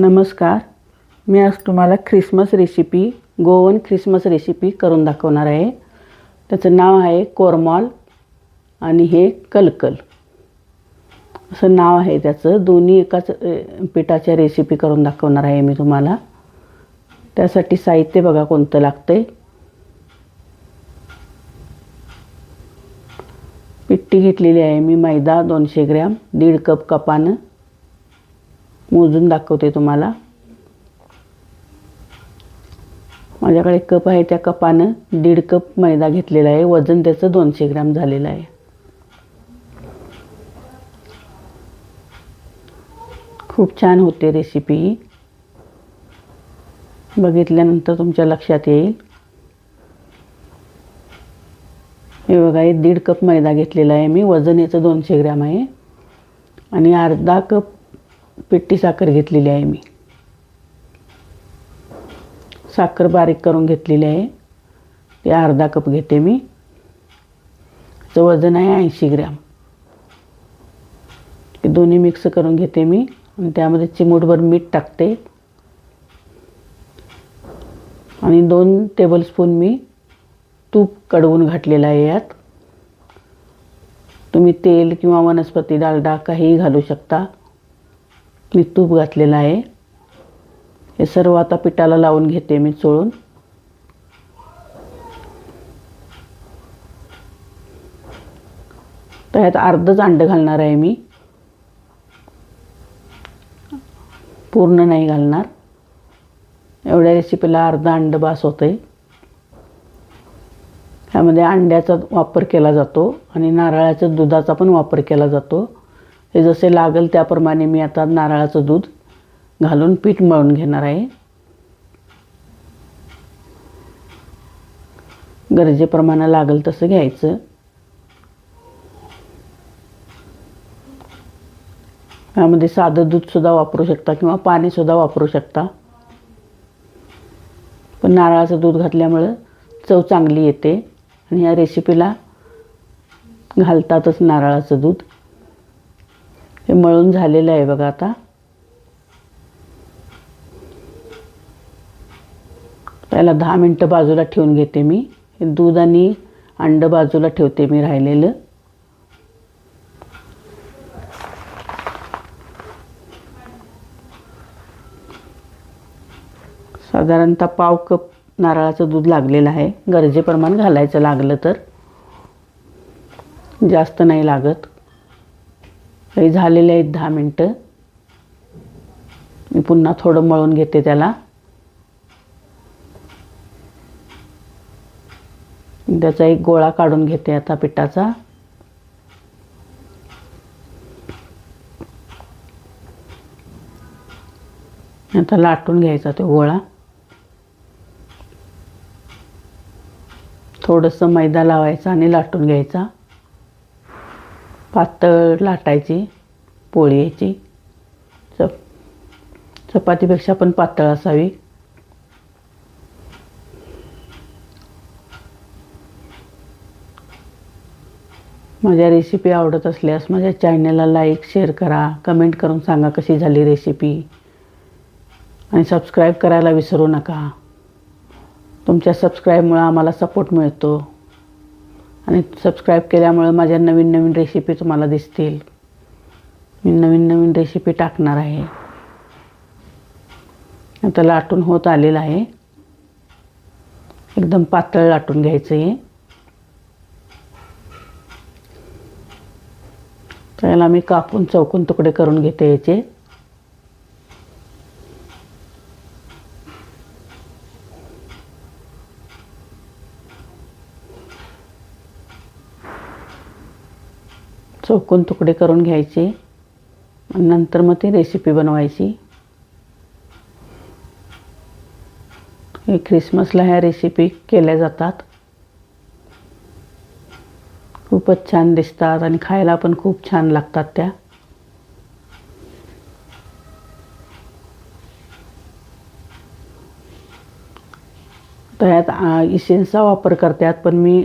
नमस्कार. मी आज तुम्हाला Christmas recipe Goan Christmas recipe करून दाखवणार आहे. त्याचं नाव आहे कोरमॉल आणि हे कलकल. असं नाव आहे त्याचं. दोन्ही एकाच पिठाच्या रेसिपी करून दाखवणार आहे मी तुम्हाला. त्यासाठी साहित्य बघा कोणतं लागतं आहे पिट्टी घेतलेली आहे मी मैदा दोनशे ग्रॅम दीड कप कपानं. मोजून दाखवते तुम्हाला. माझ्याकडे कप आहे त्या कपानं दीड कप मैदा घेतलेला आहे. वजन त्याचं दोनशे ग्रॅम झालेलं आहे. खूप छान होते रेसिपी बघितल्यानंतर तुमच्या लक्षात येईल. हे बघा हे दीड कप मैदा घेतलेला आहे मी. वजन याचं दोनशे ग्रॅम आहे. आणि अर्धा कप पिट्टी साखर घेतलेली आहे मी. साखर बारीक करून घेतलेली आहे. ते अर्धा कप घेते मी. त्याचं वजन आहे ऐंशी ग्रॅम. ते दोन्ही मिक्स करून घेते मी आणि त्यामध्ये चिमूटभर मीठ टाकते. आणि दोन टेबलस्पून मी तूप कडवून घातलेलं आहे यात. तुम्ही तेल किंवा वनस्पती डालडा काहीही घालू शकता. मी तूप घातलेलं आहे. हे सर्व आता पिठाला लावून घेते मी चोळून. त्यात अर्धच अंड घालणार आहे मी. पूर्ण नाही घालणार. एवढ्या रेसिपीला अर्धा अंड बास होतं आहे ह्यामध्ये अंड्याचा वापर केला जातो आणि नारळाच्या दुधाचा पण वापर केला जातो. हे जसे लागेल त्याप्रमाणे मी आता नारळाचं दूध घालून पीठ मळून घेणार आहे. गरजेप्रमाणे लागेल तसं घ्यायचं. यामध्ये साधं दूधसुद्धा वापरू शकता किंवा पाणीसुद्धा वापरू शकता. पण नारळाचं दूध घातल्यामुळं चव चांगली येते. आणि या रेसिपीला घालतातच नारळाचं दूध. हे मळून झालेलं आहे बघा आता. त्याला दहा मिनटं बाजूला ठेवून घेते मी. हे दूध आणि अंड बाजूला ठेवते मी राहिलेलं. साधारणतः पाव कप नारळाचं दूध लागलेलं आहे. गरजेप्रमाणे घालायचं लागलं तर. जास्त नाही लागत. काही झालेले आहेत दहा मिनटं. मी पुन्हा थोडं मळून घेते त्याला. त्याचा एक गोळा काढून घेते आता पिठाचा. आता लाटून घ्यायचा तो गोळा. थोडंसं मैदा लावायचा आणि लाटून घ्यायचा. पातळ लाटायची पोळी यायची. चप चपातीपेक्षा पण पातळ असावी. माझ्या रेसिपी आवडत असल्यास माझ्या चॅनलला लाईक शेअर करा. कमेंट करून सांगा कशी झाली रेसिपी आणि सबस्क्राईब करायला विसरू नका. तुमच्या सबस्क्राईबमुळं आम्हाला सपोर्ट मिळतो. आणि सबस्क्राईब केल्यामुळं माझ्या नवीन नवीन रेसिपी तुम्हाला दिसतील. मी नवीन नवीन रेसिपी टाकणार आहे. आता लाटून होत आलेलं आहे. एकदम पातळ लाटून घ्यायचं आहे त्याला मी कापून चौकून तुकडे करून घेते याचे. चौकून तुकडे करून घ्यायचे. आणि नंतर मग ती रेसिपी बनवायची. हे ख्रिसमसला ह्या रेसिपी केल्या जातात. खूपच छान दिसतात आणि खायला पण खूप छान लागतात त्या. त्यात इसेन्सचा वापर करतात पण मी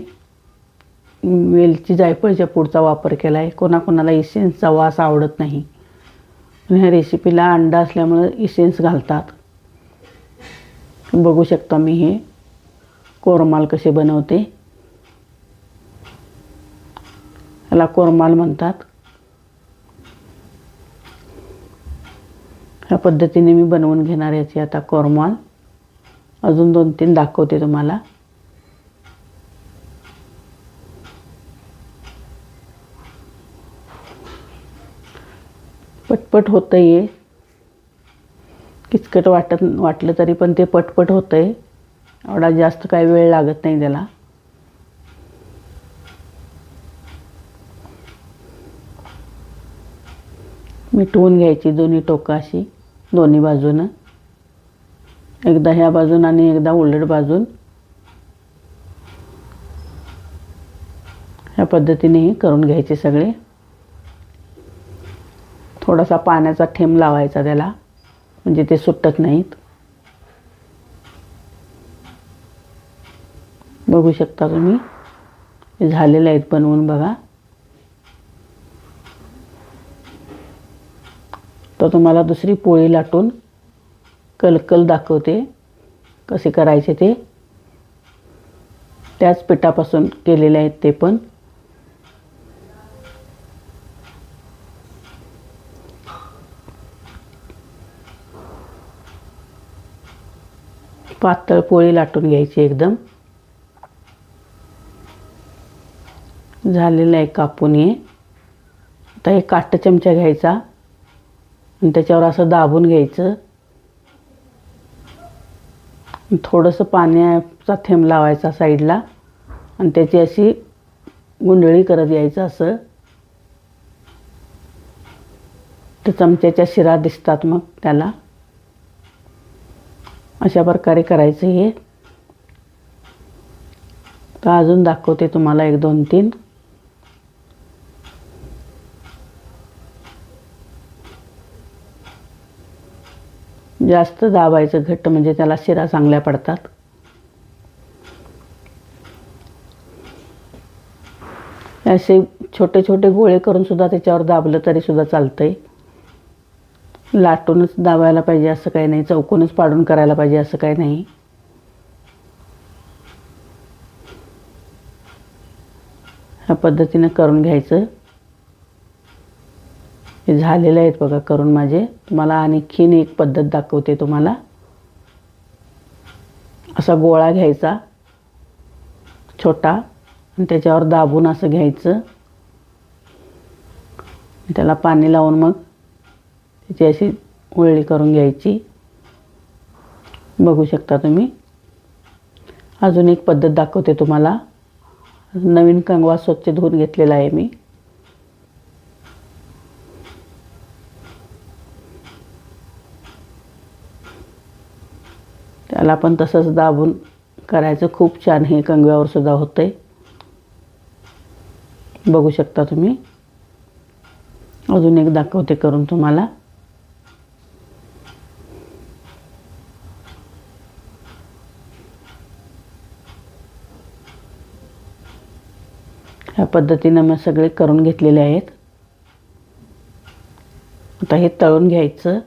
वेलची जायफळच्या पूडचा वापर केला आहे कोणाकोणाला इसेन्सचा वास आवडत नाही. ह्या रेसिपीला अंडा असल्यामुळं इसेन्स घालतात. बघू शकता मी हे. कोरमाल कसे बनवते. याला कोरमाल म्हणतात. ह्या पद्धतीने मी बनवून घेणार याची आता कोरमाल. अजून दोन तीन दाखवते तुम्हाला. पटपट होतं आहे किचकट वाटत वाटलं तरी पण ते पटपट होतं आहे एवढा जास्त काही वेळ लागत नाही त्याला. मिटवून घ्यायची दोन्ही टोकं अशी दोन्ही बाजूनं. एकदा ह्या बाजून आणि एकदा उलट बाजून. ह्या पद्धतीने हे करून घ्यायचे सगळे. थोडासा पाण्याचा थेंब लावायचा त्याला. म्हणजे ते सुटत नाहीत. बघू शकता तुम्ही. झालेले आहेत बनवून बघा. तर तुम्हाला दुसरी पोळी लाटून कलकल दाखवते. कसे करायचे ते. त्याच पिठापासून केलेले आहेत ते पण. पातळ पोळी लाटून घ्यायची एकदम. झालेलं आहे कापून ये आता एक काट चमचा घ्यायचा. आणि त्याच्यावर असं दाबून घ्यायचं. थोडंसं पाण्याचा थेंब लावायचा साईडला. आणि त्याची अशी गुंडळी करत यायचं असं. तर चमच्याच्या शिरा दिसतात मग त्याला. अशा प्रकारे करायचं हे. तर अजून दाखवते तुम्हाला एक दोन तीन. जास्त दाबायचं घट्ट म्हणजे त्याला शिरा चांगल्या पडतात. असे छोटे छोटे गोळे करून सुद्धा त्याच्यावर दाबलं तरी सुद्धा चालतंय. लाटूनच दाबायला पाहिजे असं काही नाही चौकूनच पाडून करायला पाहिजे असं काही नाही. ह्या पद्धतीनं करून घ्यायचं. हे झालेलं आहेत बघा करून माझे. तुम्हाला आणखीन एक पद्धत दाखवते तुम्हाला. असा गोळा घ्यायचा छोटा आणि त्याच्यावर दाबून असं घ्यायचं. त्याला पाणी लावून मग त्याची अशी वळणी करून घ्यायची. बघू शकता तुम्ही. अजून एक पद्धत दाखवते तुम्हाला. नवीन कंगवा स्वच्छ धुवून घेतलेला आहे मी. त्याला पण तसंच दाबून करायचं. खूप छान हे कंगव्यावर सुद्धा होतंय. बघू शकता तुम्ही. अजून एक दाखवते करून तुम्हाला. ह्या पद्धतीनं मग सगळे करून घेतलेले आहेत. आता हे तळून घ्यायचं.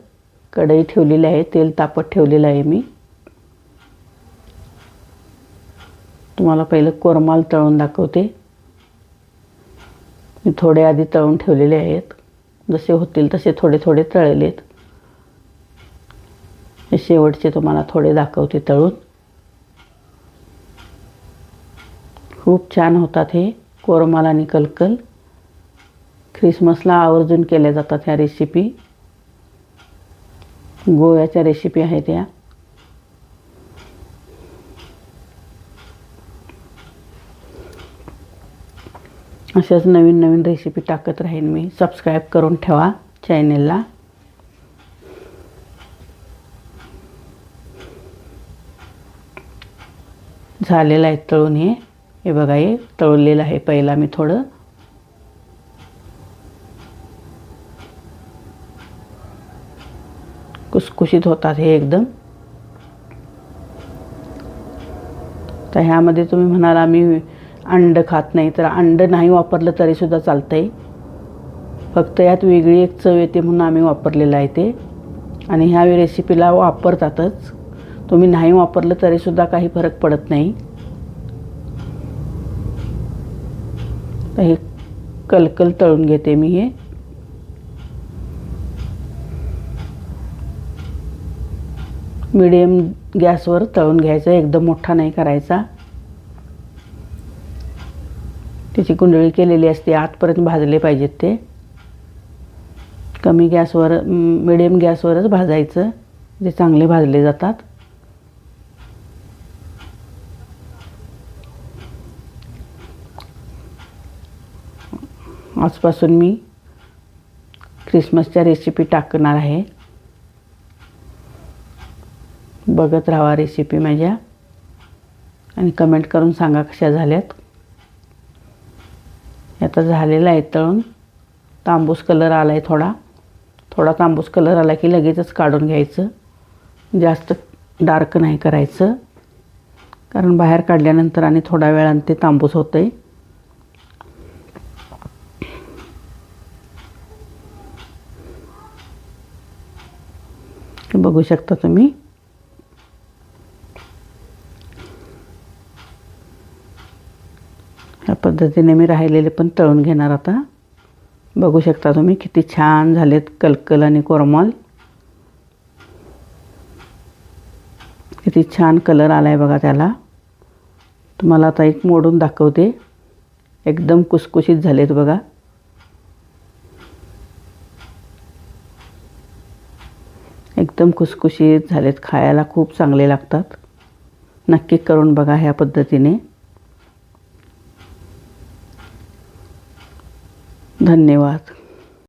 कढई ठेवलेली आहे तेल तापत ठेवलेलं आहे मी. तुम्हाला पहिलं कोरमाल तळून दाखवते. मी थोडे आधी तळून ठेवलेले आहेत. जसे होतील तसे थोडे थोडे तळलेले हे शेवटचे तुम्हाला थोडे दाखवते तळून. खूप छान होतात हे. कोरमाल आणि कलकल. ख्रिसमसला आवर्जून केल्या जातात ह्या रेसिपी गोव्याच्या रेसिपी आहेत या अशाच नवीन नवीन रेसिपी टाकत राहीन मी. सबस्क्राईब करून ठेवा चॅनेलला झालेलं आहे तळून हे. हे बघा हे तळलेलं आहे. पहिला मी थोडं कुसकुशीत होतात हे एकदम. तर ह्यामध्ये तुम्ही म्हणाल आम्ही अंड खात नाही. तर अंड नाही वापरलं तरीसुद्धा चालतं आहे फक्त यात वेगळी एक चव येते म्हणून आम्ही वापरलेलं आहे ते. आणि ह्या रेसिपीला वापरतातच. तुम्ही नाही वापरलं तरीसुद्धा काही फरक पडत नाही. हे कलकल तळून घेते मी हे. मिडियम गॅसवर तळून घ्यायचं एकदम मोठा नाही करायचा. त्याची कुंडळी केलेली असते आतपर्यंत भाजले पाहिजेत ते. कमी गॅसवर मिडियम गॅसवरच भाजायचं जे चांगले भाजले जातात. आजपासून मी ख्रिसमसच्या रेसिपी टाकणार आहे. बघत राहा रेसिपी माझ्या. आणि कमेंट करून सांगा कशा झाल्यात. आता झालेलं आहे तळून. तांबूस कलर आला आहे थोडा. थोडा तांबूस कलर आला की लगेचच काढून घ्यायचं. जास्त डार्क नाही करायचं. कारण बाहेर काढल्यानंतर आणि थोड्या वेळानं ते तांबूस होतं आहे बघू शकता तुम्ही. ह्या पद्धतीने मी राहिलेले पण तळून घेणार आता. बघू शकता तुम्ही किती छान झालेत कलकल आणि कोरमॉल. किती छान कलर आला आहे बघा त्याला. तुम्हाला आता एक मोडून दाखवते. एकदम कुसकुशीत झालेत बघा. एकदम खुसखुशीत झालेत खायला खूप चांगले लागतात. नक्की करून बघा ह्या पद्धतीने. धन्यवाद.